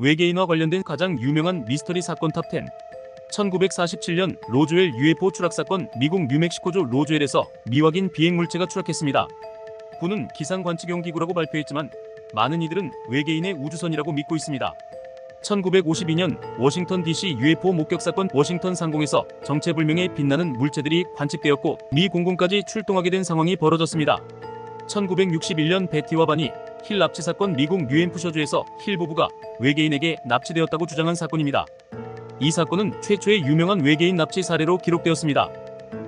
외계인과 관련된 가장 유명한 미스터리 사건 탑10 1947년 로즈웰 UFO 추락 사건 미국 뉴멕시코주 로즈웰에서 미확인 비행 물체가 추락했습니다. 군은 기상 관측용 기구라고 발표했지만 많은 이들은 외계인의 우주선이라고 믿고 있습니다. 1952년 워싱턴 DC UFO 목격 사건 워싱턴 상공에서 정체불명의 빛나는 물체들이 관측되었고 미 공군까지 출동하게 된 상황이 벌어졌습니다. 1961년 베티와 바니 힐 납치 사건 미국 뉴햄프셔주에서 힐 부부가 외계인에게 납치되었다고 주장한 사건입니다. 이 사건은 최초의 유명한 외계인 납치 사례로 기록되었습니다.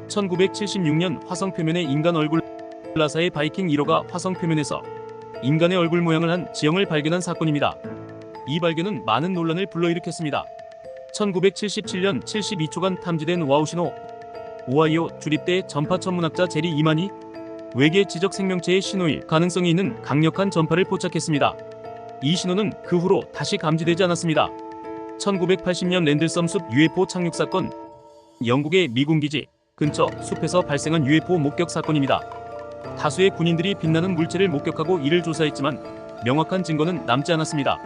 1976년 화성 표면의 인간 얼굴 나사의 바이킹 1호가 화성 표면에서 인간의 얼굴 모양을 한 지형을 발견한 사건입니다. 이 발견은 많은 논란을 불러일으켰습니다. 1977년 72초간 탐지된 와우 신호 오하이오 주립대 전파 천문학자 제리 이만이 외계 지적 생명체의 신호일 가능성이 있는 강력한 전파를 포착했습니다. 이 신호는 그 후로 다시 감지되지 않았습니다. 1980년 랜들섬 숲 UFO 착륙 사건 영국의 미군 기지 근처 숲에서 발생한 UFO 목격 사건입니다. 다수의 군인들이 빛나는 물체를 목격하고 이를 조사했지만 명확한 증거는 남지 않았습니다.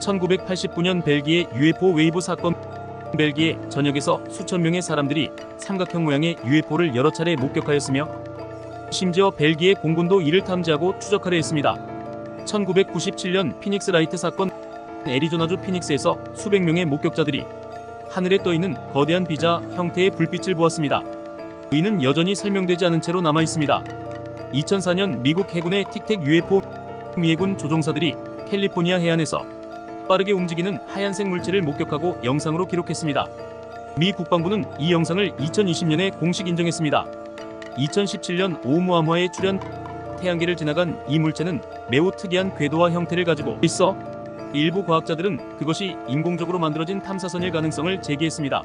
1989년 벨기에 UFO 웨이브 사건 벨기에 전역에서 수천 명의 사람들이 삼각형 모양의 UFO를 여러 차례 목격하였으며 심지어 벨기에 공군도 이를 탐지하고 추적하려 했습니다. 1997년 피닉스 라이트 사건 애리조나주 피닉스에서 수백 명의 목격자들이 하늘에 떠 있는 거대한 비자 형태의 불빛을 보았습니다. 이는 여전히 설명되지 않은 채로 남아 있습니다. 2004년 미국 해군의 틱택 UFO 미해군 조종사들이 캘리포니아 해안에서 빠르게 움직이는 하얀색 물체를 목격하고 영상으로 기록했습니다. 미 국방부는 이 영상을 2020년에 공식 인정했습니다. 2017년 오무아무아에 출현 태양계를 지나간 이 물체는 매우 특이한 궤도와 형태를 가지고 있어 일부 과학자들은 그것이 인공적으로 만들어진 탐사선일 가능성을 제기했습니다.